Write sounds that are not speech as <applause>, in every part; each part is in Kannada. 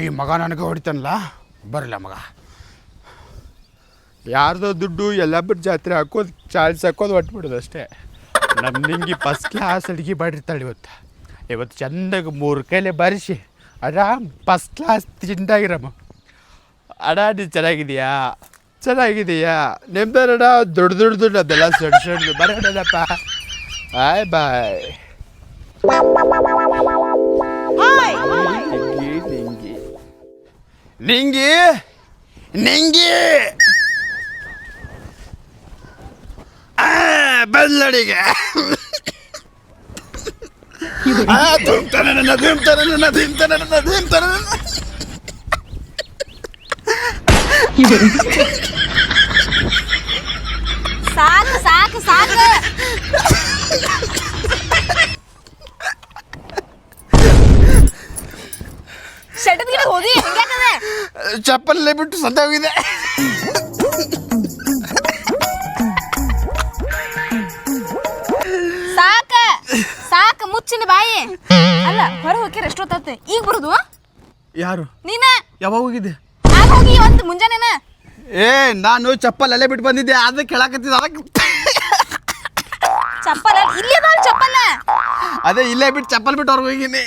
ಈ ಮಗ ನನಗೆ ಹೊಡಿತಾನಲ್ಲ? ಬರಲ್ಲ ಮಗ. ಯಾರ್ದೋ ದುಡ್ಡು ಎಲ್ಲ ಬಿಟ್ಟು ಜಾತ್ರೆ ಹಾಕೋದು ಚಾರ್ಜ್ ಹಾಕೋದು ಹೊಟ್ಬಿಡೋದು ಅಷ್ಟೇ. ನಮ್ಮ ನಿಂಗೆ ಫಸ್ಟ್ ಕ್ಲಾಸ್ ಅಡುಗೆ ಮಾಡಿರ್ತಾಳೆ ಇವತ್ತು. ಇವತ್ತು ಚೆಂದಾಗಿ ಮೂರು ಕೈಲೆ ಬರೆಸಿ, ಆರಾಮ್ ಫಸ್ಟ್ ಕ್ಲಾಸ್ ತಿಂದಾಗಿರಮ್ಮ. ಅಡ ನೀನು ಚೆನ್ನಾಗಿದೆಯಾ? ಚೆನ್ನಾಗಿದೆಯಾ? ನಿಮ್ದರಡ ದೊಡ್ಡ ದೊಡ್ಡ ದೊಡ್ಡ ಅದೆಲ್ಲ ಸಣ್ಣ ಸಣ್ಣ ಬರೋಣಪ್ಪ ಬಾಯ್ ಬಾಯ್. ನಿಂಗಿ ನಿಂಗಿ. ನಿಂಗಿ ಆ, ಬಂದ್ಲಡಿಗೆ ಆ, ಧೂಮ್ತಾನೆ ನನ್ನ ಧೂಮ್ತಾನೆ ನನ್ನ ಧೀಮ್ತಾನೆ ನನ್ನ ಧೀಮ್ತಾನೆ ನನ್ನ ಸಾಕು ಸಾಕು ಸಾಕು. ಗಿಡ ಹಿಂಗ್ಯಾಕದ ಚಪ್ಪಲ್ಲೇ ಬಿಟ್ಟು ಸತ್ತೋಗಿದೆ ಸಾಕ ಸಾಕ ಮುಚ್ಚಿನ ಬಾಯಿ. ಅಲ್ಲ ಹೊರ ಹೋಗಿ ಎಷ್ಟೊತ್ತ ಈಗ ಬರುದು? ಯಾರು? ನೀನ? ಯಾವಾಗ ಹೋಗಿದ್ದೆ? ಹೋಗಿ ಇವತ್ತು ಮುಂಜಾನೆನ? ಏ ನಾನು ಚಪ್ಪಲ್ ಅಲ್ಲೇ ಬಿಟ್ಟು ಬಂದಿದ್ದೆ ಅದಕ್ಕೆ ಕೆಳಕತ್ತಿದ ಅದಕ್ಕೆ ಚಪ್ಪಲ ಇಲ್ಲಿ ಅದಾವ ಚಪ್ಪಲ. ಅದೇ ಇಲ್ಲೇ ಬಿಟ್ಟು ಚಪ್ಪಲ್ ಬಿಟ್ಟು ಹೊರಗೆ ಹೋಗಿನಿ.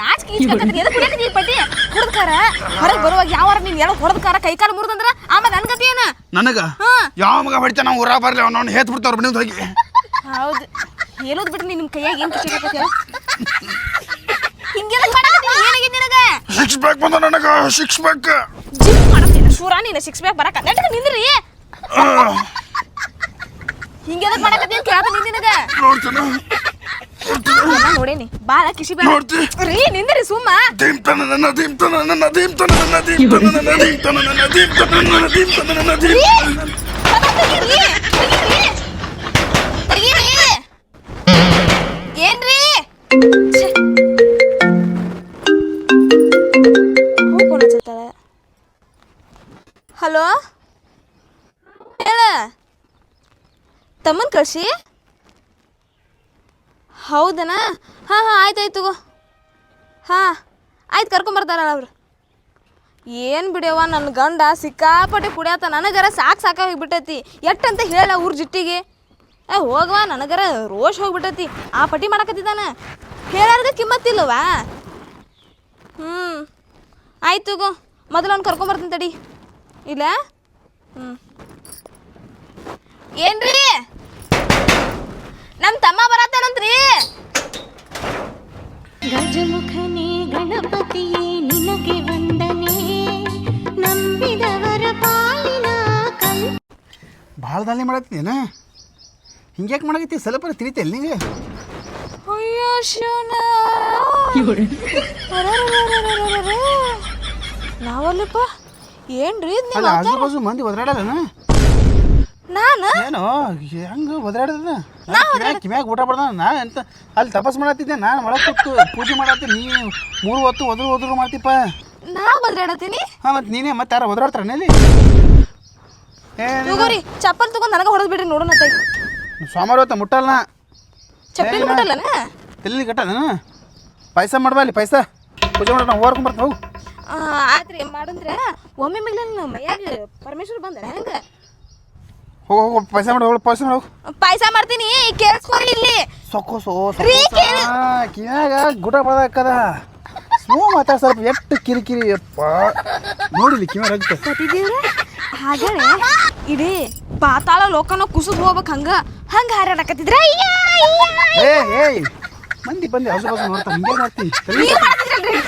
ನಾಚಿಕೆ ಈಚ್ಕತ್ತದ ಎದಕ್ಕೆ ಕುಡಿಯಕತ್ತಿ ಈ ಪಟ್ಟಿ? ಕುಡ್ದಕಾರ ಹೊರಗೆ ಬರುವಾಗ ಯಾವ ನೀನ್ ಹೊಡೆದಕಾರ ಕೈ ಕಾಲು ಮುರಿದಂದ್ರ ಆಮೇಲೆ ನನ್ ಗತಿ ಏನ? ನನಗ? ಹಾ. ಯಾವ ಮಗ ಹೊಡಿತಾನ? ನಾವು ಊರಾಗ ಬರ್ಲಿ ಅವ್ನು ಹೇತ್ ಬಿಡ್ತಾವ್ರ ಮನೆಗೆ ಹೋಗಿ. ಹೌದು. ಹೇಳೋದ್ ಕೈಯಾಗ ಏನು ಖುಷಿ ಆಗತ್ತೆ ಹಿಂಗೆಲ್ಲ ಮಾಡಕತ್ತಿ? ಏನಾಗಿದೆ ನಿನಗ? ಸಿಕ್ಸ್ ಬ್ಯಾಕ್ ಬಂದ ನನಗ ಸಿಕ್ಸ್ ಬ್ಯಾಕ್ ಜಿಮ್ ಮಾಡತ್ತೀನಿ ಶೂರ ನೀನು ಸಿಕ್ಸ್ ಬ್ಯಾಕ್ ಬರಕ. ನೆಟ್ಟ ನಿಂದ್ರಿ. ಹಿಂಗೆಲ್ಲ ಮಾಡಕತ್ತಿ ಅಂತ ಕೇಳ್ತ ನಿಂದಿನಗ ನೋಡ್ತಾನ. ಎಲ್ಲ ನೋಡೇನಿ. ಬಾಳ ಕಿಶಿ ನೋಡ್ತಿ ರೀ ನಿಂದ್ರಿ ಸುಮ್ಮ. ದೀಮ್ತಾನ ನನ್ನ ದೀಮ್ತಾನ ನನ್ನ ದೀಮ್ತಾನ ನನ್ನ ದೀಮ್ತಾನ ನನ್ನ ದೀಮ್ತಾನ ನನ್ನ ದೀಮ್ತಾನ ನನ್ನ ದೀಮ್ತಾನ ನನ್ನ ದೀಮ್ತಾನ. ಏನ್ರಿ? ಹಲೋ? ಹೇಳ. ತಮ್ಮನ್ ಕಳ್ಸಿ? ಹೌದನಾ? ಹಾಂ ಹಾಂ ಆಯ್ತು ಆಯ್ತು ತಗೋ. ಹಾಂ, ಆಯ್ತು ಕರ್ಕೊಂಬರ್ತಾರಲ್ಲ ಅವ್ರು. ಏನು ಬಿಡ್ಯವ್ವ ನನ್ನ ಗಂಡ ಸಿಕ್ಕಾಪಟ್ಟೆ ಕುಡಿಯತ್ತ ನನಗರ ಸಾಕು ಎಟ್ ಎಟ್ಟಂತ ಹೇಳ ಊರ್ ಜಿಟ್ಟಿಗೆ? ಏ, ಹೋಗವ, ನನಗರ ರೋಷ್ ಹೋಗ್ಬಿಟ್ಟೈತಿ. ಆ ಪಟ್ಟಿ ಮಾಡಕತ್ತಿದ್ದಾನೆ. ಹೇಳಾರ್ದ ಕಿಮ್ಮತ್ತಿಲ್ಲವಾ ಹ್ಞೂ ಆಯ್ತು ಗೋ ಮೊದಲು ಅವ್ನು ಕರ್ಕೊಂಬರ್ತೀನಿ ತಡಿ. ಇಲ್ಲ? ಹ್ಞೂ ಏನ್ರಿ? ನಮ್ಮ ತಮ್ಮ ಬರತ್ತಾನಂತ್ರಿ ಗಜಮುಖನೇ ಗಣಪತಿಯೇ ನಿನಗೆ ವಂದನೆ. ನಂಬಿದವರ ಪಾಲಿನ ಕಲ್ ಭಾಳ ದಾಳಿ ಮಾಡತ್ತೀನ ಹಿಂಗ್ಯಾಕೆ ಮಾಡಕತ್ತಿ ಸಲಪರ ತಿಳಿತಿ ಅಲ್ಲಿ ನಿಂಗೆ ಅಯ್ಯೋ ಶಿವನ ನಾವಲ್ಲಪ್ಪ? ಏನ್ರಿ ಇದ್ ಅಲ್ಲ ನೀವ್ ಆಜು ಬಾಜು ಮಂದಿ ಒದರಾಡಲ್ಲ ನಾನು? ಏನು ಹೆಂಗೆ ಒದರಾಡದ ಕಿಮ್ಯಾಗ ಊಟ ಬರ್ದ ನಾ ಎಂತ ಅಲ್ಲಿ ತಪಸ್ ಮಾಡತ್ತಿದ್ದೆ ನಾನು ಒಳಗೆ ಕೂತು ಪೂಜೆ ಮಾಡತ್ತೀನಿ ನೀ ಮೂರು ಹೊತ್ತು ಒದ್ರು ಒದ್ರು ಮಾಡ್ತಿಪ್ಪ. ನಾ ಬದ್ರಾಡತೀನಿ ಹಾಂ ಮತ್ತೆ ನೀನೇ ಮತ್ತೆ ಯಾರು ಒದರಾಡ್ತಾರ ಇಲ್ಲಿ ತಗೋರಿ ಚಪ್ಪಲ್ ತಗೊಂಡ್ ನನಗ ಹೊಡೆದ್ ಬಿಡ್ರಿ ನೋಡೋಣ ತೈ ಸೋಮವಾರ ಹೊತ್ತ ಮುಟ್ಟಲ್ಲ ಚಪ್ಪಲಿ ಮುಟ್ಟಲ್ಲನ? ಎಲ್ಲಿ ಕಟ್ಟದ? ಪೈಸಾ ಮಾಡ್ಬಲ್ಲಿ ಪೈಸಾ ಪೂಜೆ ಮಾಡೋಣ ಹೋಗ್ಕೊಂಡ್ ಬರ್ತೀವಿ ಹೋಗು. ಆತ್ರಿ ಮಾಡಂದ್ರೆ ಒಮ್ಮೆ ಮೇಲೆ ಮೈಯಾಗ ಪರಮೇಶ್ವರ್ ಬಂದ ಹೆಂಗ? ಹೋಗು ಹೋಗು ಪಾಯಸ ಮಾಡು ಹೋಗು ಪೈಸಾ ಮಾಡು. ಪಾಯಸ ಮಾಡ್ತೀನಿ ಕೇಳಿಸ್ಕೊರಿ ಇಲ್ಲಿ. ಸೊಕ್ಕು ಸೋ ರೀ, ಕೇಳಿ. ಕಿವ್ಯಾಗ ಗುಡ ಬದಕ್ಕದ ಸ್ಲೋ ಮಾತಾಡ ಸ್ವಲ್ಪ ಎಷ್ಟು ಕಿರಿಕಿರಿ ಅಪ್ಪ ನೋಡಿಲಿ ಕಿವ್ಯಾಗ ರಕ್ತ. ಸತಿದೇವ್ರ ಹಾಗೆ ಇಡೀ ಪಾತಾಳ ಲೋಕನ ಕುಸಿದ್ ಹೋಗ್ಬೇಕು ಹಂಗ. ಹಂಗ ಹಾರಾಡಕತ್ತಿದ್ರ? ಅಯ್ಯ, ಅಯ್ಯ. ಏ ಏಯ್. ಮಂದಿ ಬಂದು ಹಸು ಬಸು ನೋಡ್ತಾ ಹಿಂಗೆ ಮಾಡ್ತೀನಿ ನೀವ್ ಮಾಡ್ತಿದ್ರಲ್ರಿ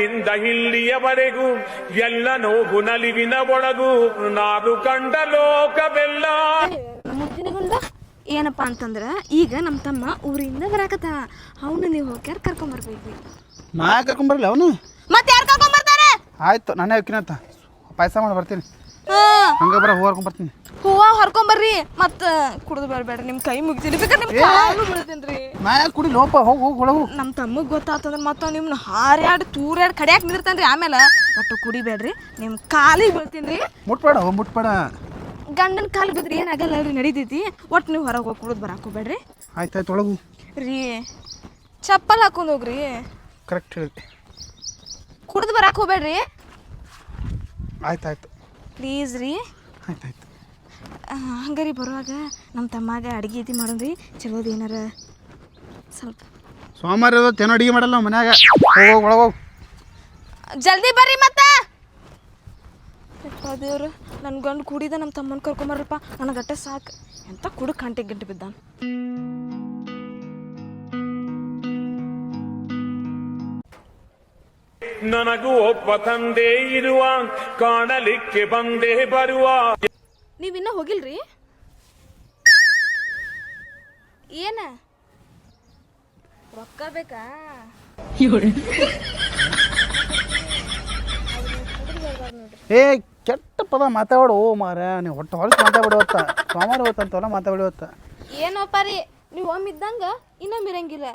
ಬಾಲ್ಯದಿಂದ ಇಲ್ಲಿಯವರೆಗೂ ಎಲ್ಲ ನೋವು ನಲಿವಿನ ಒಳಗೂ ನಾನು ಕಂಡ ಲೋಕವೆಲ್ಲ. ಏನಪ್ಪಾ ಅಂತಂದ್ರ ಈಗ ನಮ್ಮ ತಮ್ಮ ಊರಿಂದ ಬರಾಕತ್ತ. ಅವನು ನೀವು ಹೋಗ್ಯಾರ ಕರ್ಕೊಂಬರ್ಬೇಕು ನಾ ಕರ್ಕೊಂಬರಲ್ಲ ಅವನು? ಮತ್ತೆ ಯಾರು ಕರ್ಕೊಂಬರ್ತಾರ ಆಯ್ತು ನಾನೇ ಹೋಗ್ತೀನಂತ ಪಾಯಸ ಮಾಡಿ ಬರ್ತೀನಿ. ಹಂಗೆ ಬರ ಹೋಗ್ಕೊಂಡ್ ಬರ್ತೀನಿ. ಹೂವ ಹರ್ಕೊಂಬರ್ರಿ ಮತ್ತ ಕುಡ್ದು ಬರ್ಬೇಡ್ರಿ ನಿಮ್ ಕೈ ಮುಗಿತೀನಿ. ಬೇಕಾದ್ರೆ ನಿಮ್ ಕಾಲು ಬೀಳ್ತೀನಿ ನಾ ಯಾಕೆ ಕುಡಿ ಲೋಪ ಹೋಗಿ ಹೋಗಿ ಒಳಗು. ನಮ್ಮ ತಮ್ಮಗ್ ಗೊತ್ತಾತಂದ್ರೆ ಮತ್ತೆ ನಿಮ್ನ ಹಾರ್ಯಾಡ್ ತೂರ್ಯಾಡ್ ಕಡ್ಯಾಕ್ ನಿಂದಿರ್ತಾನ್ರಿ ಆಮೇಲೆ. ಒಟ್ಟು ಕುಡಿಬೇಡ್ರಿ ನಿಮ್ಮ ಕಾಲಿಗೆ ಬೀಳ್ತೀನಿ ಮುಟ್ಬೇಡ ಮುಟ್ಬೇಡ. ಗಂಡನ ಕಾಲು ಬಿದ್ರಿ ಏನಾಗಲ್ಲ ರೀ ನಡೀತೈತಿ. ಒಟ್ಟು ನೀವು ಹೊರಗೆ ಹೋಗಿ ಕುಡಿದು ಬರಾಕ್ ಹೋಗ್ಬೇಡ್ರಿ. ಆಯ್ತು ಆಯ್ತು ಒಳಗು. ರೀ. ಚಪ್ಪಲ್ ಹಾಕೊಂಡು ಹೋಗ್ರಿ. ಕರೆಕ್ಟ್ ಹೇಳಿ ಕುಡಿದು ಬರಾಕ್ ಹೋಗ್ಬೇಡ್ರಿ. ಆಯ್ತು ಆಯ್ತು. ಪ್ಲೀಸ್ ರೀ. ಆಯ್ತು ಆಯ್ತು ಆ, ಹಂಗಾರಿ ಬರುವಾಗ ನಮ್ಮ ತಮ್ಮಾಗ ಅಡುಗೆ ಮಾಡೋಣ ರೀ ಚಲೋದು ಏನಾರ ಸ್ವಲ್ಪ. ಸೋಮವಾರ ತೇನೋ ಅಡಿಗೆ ಮಾಡಲ್ಲ ನಾವು ಮನ್ಯಾಗ. ಹೋಗೋ ಒಳಗೋ ಒಳಗೋಗಿ ಜಲ್ದಿ ಬರ್ರಿ ಮತ್ತೆ. ದೇವ್ರು ನನ್ನ ಗಂಡು ಕುಡಿದ ನಮ್ಮ ತಮ್ಮನ ಕರ್ಕೊಂಬರ್ರಪ್ಪ ನನಗೆ ಅಟ್ಟೆ ಸಾಕು. ಎಂತ ಕುಡು ಕಂಟಿಗೆ ಗಂಟೆ ಬಿದ್ದಾನ. ನನಗೂ ಒಬ್ಬ ತಂದೆ ಇರುವ ಕಾಣಲಿಕ್ಕೆ ಬಂದೇ ಬರುವ. ನೀವಿನ್ನ ಇನ್ನೂ ಹೋಗಿಲ್ರಿ? ಏನ? ರೊಕ್ಕ ಬೇಕಾ? ಏ ಕೆಟ್ಟ ಪದ ಮಾತಾಡು ಓ ಮಾರ ನೀವು ಒಟ್ಟು ಹೊಲಸು ಮಾತಾಡ್ಬಿಡುವತ್ತ ಸೋಮವಾರ ಹೊತ್ತಂತವಲ್ಲ ಮಾತಾಡಿ ಏನೋ ಏನೋಪ್ಪ ರೀ ನೀವು ಒಮ್ಮೆ ಇದ್ದಂಗ ಇನ್ನೊಮ್ಮೆ ಇರಂಗಿಲ್ಲ.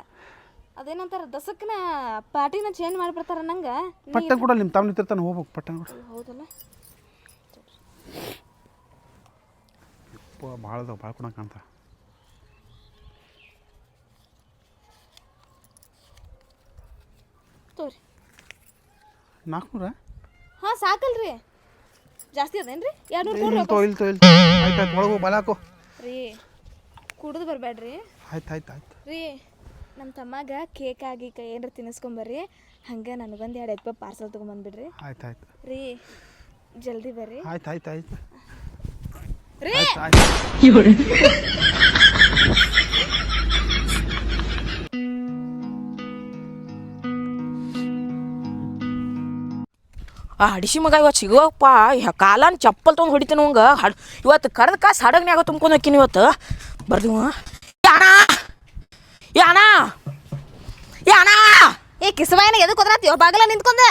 ಅದೇನಂತಾರ ದಸಕ್ನ ಪಾರ್ಟಿನ ಚೇಂಜ್ ಮಾಡಿಬಿಡ್ತಾರ ನಂಗೆ? ಪಟ್ಟನ್ ಕೂಡ ನಿಮ್ಮ ತಾವು ನಿಂತಿರ್ತಾನೆ ಹೋಗ್ಬೇಕು ಪಟ್ಟನ್ ಕೂಡ. ಹೌದಲ್ಲ? ಭಾಳ ಅದಾವ ಭಾಳ ಕೊಡಕ್ಕಂತ ತೋರಿ. ನಾಲ್ಕುನೂರ ಹಾಂ ಸಾಕಲ್ರಿ. ಜಾಸ್ತಿ ಅದೇನ್ರಿ? ಎರಡು ನೂರು ಇಲ್ಲಿ ತೋ ಇಲ್ಲಿ ತೋ ಇಲ್ಲಿ ಆಯ್ತು ಆಯ್ತು ಒಳಗು ಬಲ ಹಾಕು. ರೀ ಕುಡ್ದು ಬರಬೇಡ್ರಿ ಆಯ್ತು ಆಯ್ತು ಆಯ್ತು. ರೀ. ನಮ್ಮ ತಮ್ಮಗ ಕೇಕ್ ಆಗಿ ಕೈ ಏನಾರ ತಿನ್ನಿಸ್ಕೊಂಬರ್ರಿ ಹಂಗೆ ನನಗೊಂದು ಎರಡು ಎಪ್ಪ ಪಾರ್ಸಲ್ ತೊಗೊಂಬಂದ್ಬಿಡ್ರಿ. ಆಯ್ತು ಆಯ್ತು. ರೀ ಜಲ್ದಿ ಬರ್ರಿ. ಆಯ್ತು ಆಯ್ತು ಆಯ್ತು. ರೀ! ಆ ಹಡಿಸಿ ಮಗ ಇವತ್ತು ಸಿಗುವಪ್ಪ. ಕಾಲನ್ ಚಪ್ಪಲ್ ತೊಗೊಂಡು ಹೊಡಿತೀನಿ ಹಂಗೆ. ಹಡ್ ಇವತ್ತು ಕರೆದ ಕಾಸು ಹಡಗ್ನ್ಯಾಗ ತುಂಬ್ಕೊಂಡು ಹಾಕಿನಿ ಇವತ್ತು. ಬರ್ದು ಯಾಣ ಯಾಣ ಏ ಕಿಸವಾಯನ ಎದಕ್ಕೆ ಹೋದ್ರಾತಿಯೋ ಬಾಗಲ ನಿಂತ್ಕೊಂಡ.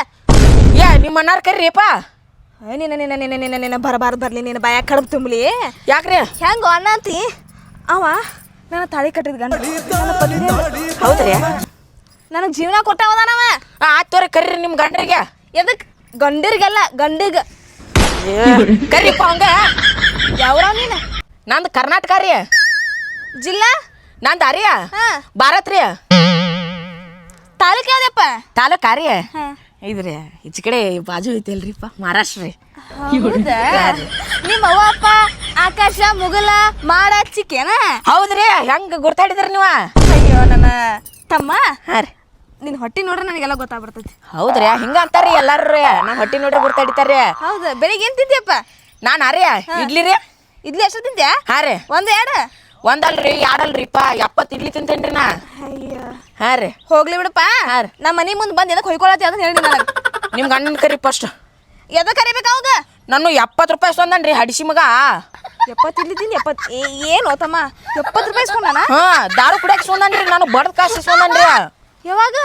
ಏ ನಿಮ್ಮ ಅಣ್ಣಾರ್ ಕರ್ರಿಯಪ್ಪ? ನಿನ್ನ ನಿನ್ನ ನಿನ್ನ ನಿನ್ನ ನಿನ್ನ ಬರಬಾರ್ದು ಬರಲಿ ನಿನ್ನ ಬಾಯ ಕಡಬು ತುಂಬಲಿ. ಯಾಕ್ರಿ? ಹೆಂಗೋ ಅನ್ನಂತಿ ಅವ ನನ್ನ ತಾಳಿ ಕಟ್ಟಿದ ಗಂಡ. ನನ್ನ ಪತಿದೇವ. ಹೌದ್ರಿ? ನನಗೆ ಜೀವನ ಕೊಟ್ಟವದಾನವ ಆಯ್ತು ತೋರಿ ಕರೀರಿ ನಿಮ್ಮ ಗಂಡರಿಗೆ. ಎದಕ್ಕೆ ಗಂಡರಿಗೆಲ್ಲ ಗಂಡಿಗ. ಕರ್ರಿಪ್ಪ ಹಂಗ ಯಾವ ನೀನು? ನಂದು ಕರ್ನಾಟಕ ರೀ. ಜಿಲ್ಲಾ? ನಂದು ದಾರಿಯ ಹಾ. ಭಾರತ್ ರೀ ತಾಲೂಕ್ ಯಾವ್ದಪ್ಪ? ತಾಲೂಕ್ ರೀ. ಇದ್ರಿ ಈಚೆ ಕಡೆ ಬಾಜು ಐತಲ್ರಿಪ್ಪ ಮಹಾರಾಷ್ಟ್ರ ರೀ. <laughs> ನಿಮ್ಮ ಅವ್ವ ಅಪ್ಪ ಆಕಾಶ ಮುಗಲ ಮಾಡ ಚಿಕ್ಕೇನ? ಹೌದ್ರಿ ಹೆಂಗ ಗುರ್ತಾಡಿದ್ರಿ ನೀವು? ಅಯ್ಯೋ ನನ್ನ ತಮ್ಮ. ಹಾಂ ರೀ. ನಿನ್ ಹೊಟ್ಟಿ ನೋಡ್ರೆ ನನಗೆಲ್ಲ ಗೊತ್ತಾಗ್ಬಿಡ್ತೈತಿ. ಹೌದ್ರಿ ಹಿಂಗ ಅಂತಾರ್ರಿ ಎಲ್ಲಾರು ನಾನ್ ಹೊಟ್ಟಿ ನೋಡ್ರಿ ಗುರ್ತಾಡಿತಾರ್ರಿ. ಹೌದು ಬೆಳಿಗ್ಗೆ ಏನ್ ತಿಂದ್ಯಪ್ಪ? ನಾನು ಅರಿ ಇಡ್ಲಿ ರೀ. ಇಡ್ಲಿ ಎಷ್ಟು ತಿಂದ್ಯಾ? ಹಾಂ ರೀ. ಒಂದ್ ಎರಡು? ಒಂದಲ್ರಿ ಎರಡಲ್ರಿಪ್ಪ ಎಪ್ಪತ್ತು ಇಡ್ಲಿ ತಿಂತೇನ್ರಿ ನಾ ಹಾ ರೀ. ಹೋಗ್ಲಿ ಬಿಡಪ್ಪ. ನಮ್ಮ ಮನೆ ಮುಂದೆ ಬಂದು ಎದಕ್ಕೆ ಹೊಯ್ಕೊಳತಿ ಅದನ್ನ ಹೇಳಿ ನನಗೆ. ನಿಮ್ಮ ಗಂಡನ ಕರಿ ಫಸ್ಟ್ ಎದಕ್ಕೆ ಕರಿಬೇಕು ಅವಾಗ? ನಾನು ಎಪ್ಪತ್ತು ರೂಪಾಯಿ ಇಸ್ಕೊಂಡನ್ರಿ ಹಡಿಸಿ ಮಗ. ಎಪ್ಪತ್ತು ಇಡ್ಲಿ ತಿಂದು ಎಪ್ಪತ್ತು ಏನು ತಮ್ಮ ಎಪ್ಪತ್ತು ರೂಪಾಯಿ ಇಸ್ಕೊಂಡಾನ? ಹಾ ದಾರು ಕುಡಿಯಕ್ಕೆ ಇಸ್ಕೊಂಡನ್ರಿ ನಾನು ಬಡ್ದ ಕಾಸು ಇಸ್ಕೊಂಡನ್ರಿ. ಯಾವಾಗ?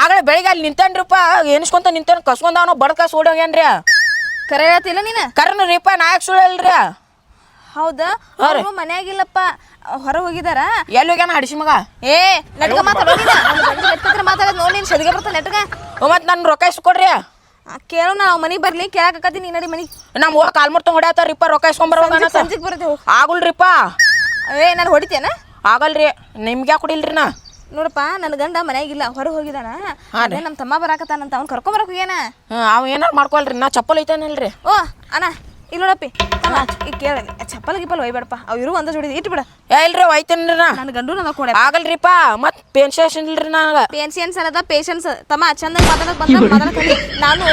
ಆಗಲೇ ಬೆಳಿಗ್ಗೆ ಅಲ್ಲಿ ನಿಂತನ್ರಿಪ್ಪ ಏನಿಸ್ಕೊಂತ ನಿಂತೇನ್ ಕಸ್ಕೊಂಡವನು ಬಡ್ದ ಕಾಸು ಓಡೋಗ್ಯಾನ್ರಿ ಕರೆ ಹೇಳ್ತಿಲ್ಲ ನೀನು? ಕರ್ನು ರೀಪ್ಪ ನಾ ಯಾಕೆ ಹೇಳ್ರಿ. ಹೌದಾ? ಅವರು ಮನ್ಯಾಗಿಲ್ಲಪ್ಪ. ಹೊರ ಹೋಗಿದಾರ? ಎಲ್ಲಿ ಹೋಗ್ಯಾನ ಹಡಿಸಿ ಮಗ? ಏ ನೆಟ್ಗ ಮಾತಾಡೋ ನೀನು ನಮ್ಮ ಗಂಡ ಎತ್ತಿದ್ರೆ ಮಾತಾಡೋದು ನೋಡಿ ನೀನು ಸದಿಗೆ ಬರ್ತಾನೆ ನೆಟ್ಗ? ಮತ್ತೆ ನನ್ನ ರೊಕ್ಕ ಇಸ್ಕೊಡ್ರಿ ಕೇಳು ನಾವು ಮನೆಗೆ ಬರ್ಲಿ ಕೇಳಾಕತ್ತೀನಿ ನೀ ನಡಿ ಮನೆ ನಮ್ಮ ಹೋಗ ಕಾಲ್ ಮುರ್ತ ಹೊಡ್ಯಾತಾರಿಪ್ಪ ರೊಕ್ಕ ಇಸ್ಕೊಂಬರ್ಬೇಕ ಸಂಜೆಗೆ ಬರುತ್ತೆ ಆಗುಲ್ರಿಪ್ಪ ಏ ನಾನು ಹೊಡಿತೇನ? ಆಗಲ್ರಿ ನಿಮ್ಗೆ ಯಾಕೆ ಕುಡಿಲ್ರಿ ನಾ? ನೋಡಪ್ಪ ನನ್ನ ಗಂಡ ಮನೆಯಾಗಿಲ್ಲ ಹೊರ ಹೋಗಿದಾನ. ಅದೇ ನಮ್ಮ ತಮ್ಮ ಬರಾಕತ್ತಾನಂತ ಅವ್ನು ಕರ್ಕೊಂಬರಕ್ ಹೋಗ್ಯಾನ? ಅವ ಏನಾರು ಮಾಡ್ಕೊಳ್ರಿ ನಾ ಚಪ್ಪಲ್ ಐತಾನಲ್ರಿ ಓ ಅಣ್ಣ. ಇಲ್ಲಿ ನೋಡಪ್ಪಿ ತಮ್ಮ ಈಗ ಕೇಳ ಚಪ್ಪಲ್ ಗಿಪ್ಪಲ್ ಒಯ್ಬೇಡಪ್ಪ. ಅವ್ ಇರು ಒಂದ ಜೋಡಿ ಇಟ್ಟು ಬಿಡ ಏ ಇಲ್ರಿ ಒಯ್ತೇನ್ರಿ ನಾ. ನನ್ನ ಗಂಡು ನನ್ನ ಕೊಡ. ಆಗಲ್ರಿಪ್ಪ ಮತ್ತು ಪೆನ್ಷನ್ ಇಲ್ರಿ ನನಗೆ. ಪೇನ್ಸಿಯನ್ಸ್ ಅನ್ನದ ಪೇಷನ್ಸ್ ತಮ್ಮ ಚಂದ ಮಾತಾಡಕ್ ಬಂದ ಮಾತಾಡಕ್ ನಾನು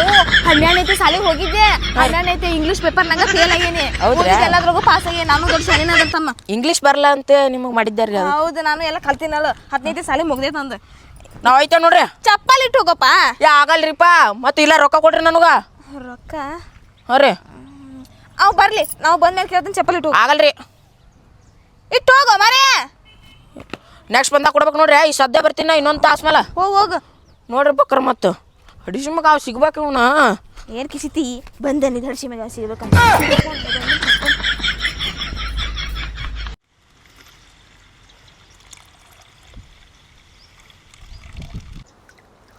ಹನ್ನೆರಡನೇತೆ ಸಾಲಿಗೆ ಹೋಗಿದ್ದೆ. ಹನ್ನೆರಡನೇತೆ ಇಂಗ್ಲಿಷ್ ಪೇಪರ್ ನಂಗ ಫೇಲ್ ಆಗೇನಿ? ಎಲ್ಲದ್ರಾಗೂ ಪಾಸ್ ಆಗೇನಿ ನಾನು ದೊಡ್ಡ ಶಾಲಿನ ಅದ ತಮ್ಮ. ಇಂಗ್ಲೀಷ್ ಬರಲ್ಲ ಅಂತ ನಿಮಗೆ ಮಾಡಿದ್ದಾರ್ರಿ ಹೌದು ನಾನು ಎಲ್ಲ ಕಲ್ತಿನಲ್ಲ ಹದಿನೈದು ಸಾಲಿ ಮುಗ್ದೈತೆ ನಂದು. ನಾವು ಐತೆ ನೋಡ್ರಿ. ಚಪ್ಪಲ್ ಇಟ್ಟು ಹೋಗಪ್ಪ. ಯಾ ಆಗಲ್ರಿಪ್ಪ. ಮತ್ತೆ ಇಲ್ಲ ರೊಕ್ಕ ಕೊಡ್ರಿ ನನಗ. ರೊಕ್ಕ? ಹಾ ರೀ. ಅವ್ ಬರ್ಲಿ ನಾವು ಬಂದ್ಮೇಲೆ ಕೇಳ್ತೀನಿ ಚಪ್ಪಲಿ ಇಟ್ಟು ಆಗಲ್ರಿ. ಇಟ್ಟು ಹೋಗೋ ಮಾರೇ. ನೆಕ್ಸ್ಟ್ ಬಂದಾಗ ಕೊಡ್ಬೇಕು ನೋಡ್ರಿ ಈ ಸದ್ಯ ಬರ್ತೀನಿ ಇನ್ನೊಂದು ತಾಸು ಮೇಲೆ. ಹೋಗಿ ಹೋಗು. ನೋಡ್ರಿ ಬಕ್ರ ಮತ್ತು. ಹಡಿಸಿ ಅವ್ ಸಿಗ್ಬೇಕು ಇವನ. ಏನು ಕಿಸಿತಿ? ಬಂದೆ ನಿಧ ಹಡಿಸಿ ಸಿಗ್ಬೇಕು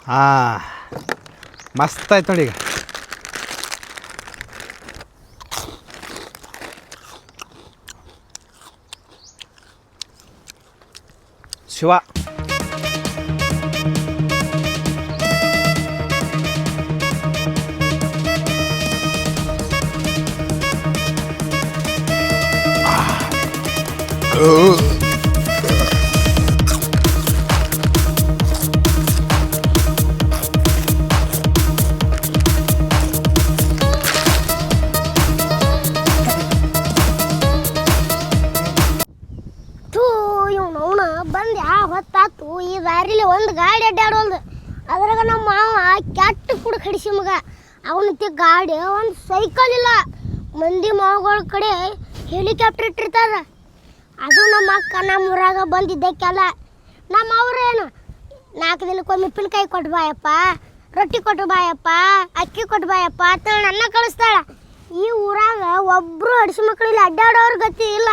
ಹಾ ಮಸ್ತ್ ಆಯ್ತು ನೋಡಿ ಈಗ. 手話。ああ。ಅವನತಿ ಗಾಡಿ, ಒಂದು ಸೈಕಲ್ ಇಲ್ಲ. ಮಂದಿ ಮಾವುಗಳ ಕಡೆ ಹೆಲಿಕಾಪ್ಟರ್ ಇಟ್ಟಿರ್ತಾರ. ಅದು ನಮ್ಮ ಅಕ್ಕ, ನಮ್ಮ ಊರಾಗ ಬಂದಿದ್ದಕ್ಕೆಲ್ಲ. ನಮ್ಮ ಅವ್ರೇನು ನಾಲ್ಕು ದಿನಕ್ಕೊಮ್ಮೆ ಉಪ್ಪಿನಕಾಯಿ ಕೊಟ್ಟು ಬಾಯಪ್ಪ, ರೊಟ್ಟಿ ಕೊಟ್ಟು ಬಾಯಪ್ಪ, ಅಕ್ಕಿ ಕೊಟ್ಟು ಬಾಯಪ್ಪ ಅಂತ ನನ್ನ ಕಳಿಸ್ತಾಳ. ಈ ಊರಾಗ ಒಬ್ಬರು ಅಡಿಸಿ ಮಕ್ಕಳಿಲ್ಲ ಅಡ್ಡಾಡೋರು ಗತಿ ಇಲ್ಲ.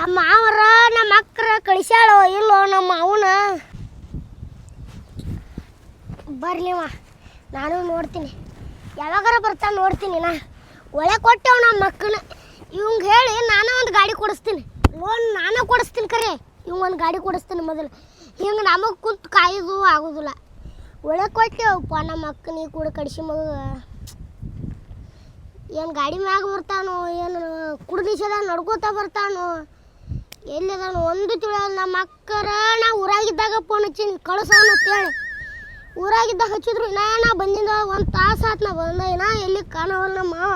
ನಮ್ಮ ಮಾವರ, ನಮ್ಮ ಅಕ್ಕರ ಕಳಿಸ್ಯಾಳೋ ಇಲ್ಲೋ ನಮ್ಮ ಅವನ. ಬರ್ಲಿವ ನಾನು ನೋಡ್ತೀನಿ. ಯಾವಾಗಾರ ಬರ್ತಾ ನೋಡ್ತೀನಿ ನಾ. ಒಳೆ ಕೊಟ್ಟೆವು ನಮ್ಮ ಮಕ್ಕಳು ಇವಂಗೆ ಹೇಳಿ ನಾನು ಒಂದು ಗಾಡಿ ಕೊಡಿಸ್ತೀನಿ. ಲೋನ್ ನಾನು ಕೊಡಿಸ್ತೀನಿ ಕರೆ. ಇವ್ ಒಂದು ಗಾಡಿ ಕೊಡಿಸ್ತೀನಿ ಮೊದಲು. ಹಿಂಗೆ ನಮಗೆ ಕುಂತು ಕಾಯೋದು ಆಗೋದಿಲ್ಲ. ಒಳೆ ಕೊಟ್ಟೆವಪ್ಪ ನಮ್ಮ ಅಕ್ಕನಿಗೆ ಕೂಡ ಕಡಿಸಿ ಮಗ ಏನು ಗಾಡಿ ಮ್ಯಾಗ ಬರ್ತಾನೋ, ಏನು ಕುಡ್ದಿಸದ ನಡ್ಕೋತಾ ಬರ್ತಾನೋ. ಎಲ್ಲಿದಾನು, ಒಂದು ತಿಳಿಯಲ್ಲ ನಮ್ಮ ಅಕ್ಕರ ನಾ ಊರಾಗಿದ್ದಾಗ ಫೋನ್ ಹಚ್ಚೀನಿ ಕಳಿಸೋಣ ಅಂತೇಳಿ ಊರಾಗಿದ್ದಾಗ ಹಚ್ಚಿದ್ರು ನಾ ಬಂದಿಂದ ಒಂದು ತಾಸು ಆಯ್ತು ನಾ ಬಂದ ಇನ್ನ ಎಲ್ಲಿ ಕಾಣವಲ್ಲ ಮಾವ?